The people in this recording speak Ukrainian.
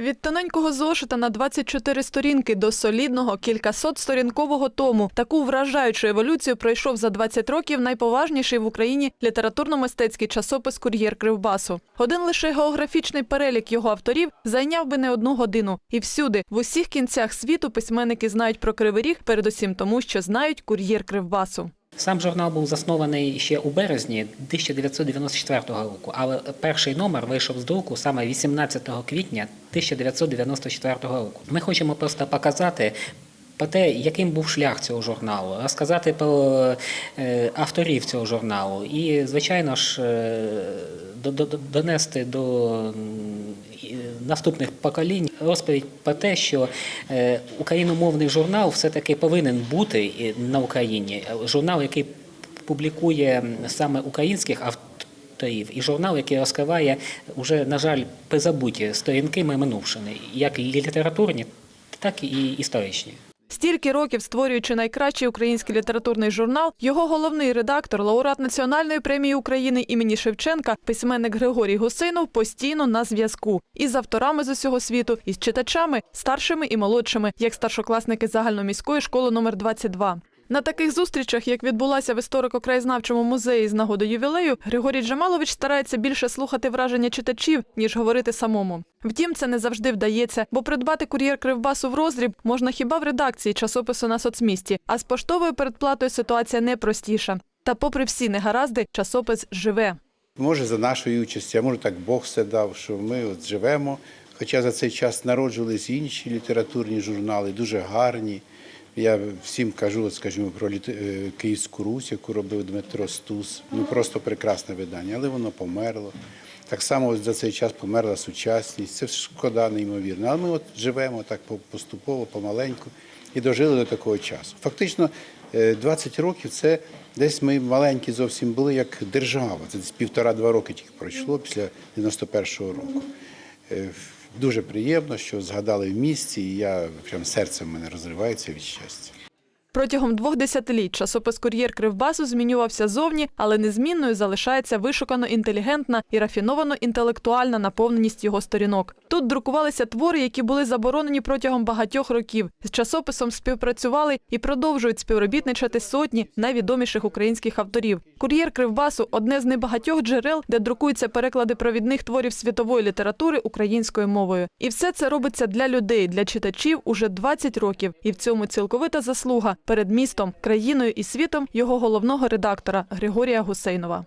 Від тоненького зошита на 24 сторінки до солідного кількасот-сторінкового тому таку вражаючу еволюцію пройшов за 20 років найповажніший в Україні літературно-мистецький часопис Кур'єр Кривбасу. Один лише географічний перелік його авторів зайняв би не одну годину. І всюди, в усіх кінцях світу, письменники знають про Кривий Ріг, передусім тому, що знають Кур'єр Кривбасу. Сам журнал був заснований ще у березні 1994 року, але перший номер вийшов з друку саме 18 квітня 1994 року. Ми хочемо просто показати. Про те, яким був шлях цього журналу, розказати про е, авторів цього журналу і, звичайно ж, е, до- до- донести до наступних поколінь розповідь про те, що е, україномовний журнал все-таки повинен бути на Україні. Журнал, який публікує саме українських авторів, і журнал, який розкриває уже, на жаль, призабуті сторінки минувшини, як літературні, так і історичні. Стільки років створюючи найкращий український літературний журнал, його головний редактор, лауреат Національної премії України імені Шевченка, письменник Григорій Гусинов постійно на зв'язку із авторами з усього світу, із читачами, старшими і молодшими, як старшокласники загальноміської школи номер 22. На таких зустрічах, як відбулася в історико-краєзнавчому музеї з нагоди ювілею, Григорій Джамалович старається більше слухати враження читачів, ніж говорити самому. Втім, це не завжди вдається, бо придбати кур'єр Кривбасу в роздріб можна хіба в редакції часопису на соцмісті, а з поштовою передплатою ситуація не простіша. Та, попри всі негаразди, часопис живе. Може, за нашої участі, а може так Бог все дав, що ми от живемо. Хоча за цей час народжувалися інші літературні журнали, дуже гарні. Я всім кажу, скажімо, про е, Київську Русь, яку робив Дмитро Стус. Ну просто прекрасне видання, але воно померло. Так само ось за цей час померла сучасність. Це шкода неймовірно. Але ми от живемо так поступово, помаленьку і дожили до такого часу. Фактично, е, 20 років це десь ми маленькі зовсім були як держава. Це десь півтора-два роки тільки пройшло після 91-го року. Дуже приємно, що згадали в місті, і я прям серце в мене розривається від щастя. Протягом двох десятиліть часопис Кур'єр Кривбасу змінювався зовні, але незмінною залишається вишукано інтелігентна і рафіновано інтелектуальна наповненість його сторінок. Тут друкувалися твори, які були заборонені протягом багатьох років. З часописом співпрацювали і продовжують співробітничати сотні найвідоміших українських авторів. Кур'єр Кривбасу одне з небагатьох джерел, де друкуються переклади провідних творів світової літератури українською мовою. І все це робиться для людей, для читачів уже 20 років. І в цьому цілковита заслуга перед містом, країною і світом його головного редактора Григорія Гусейнова.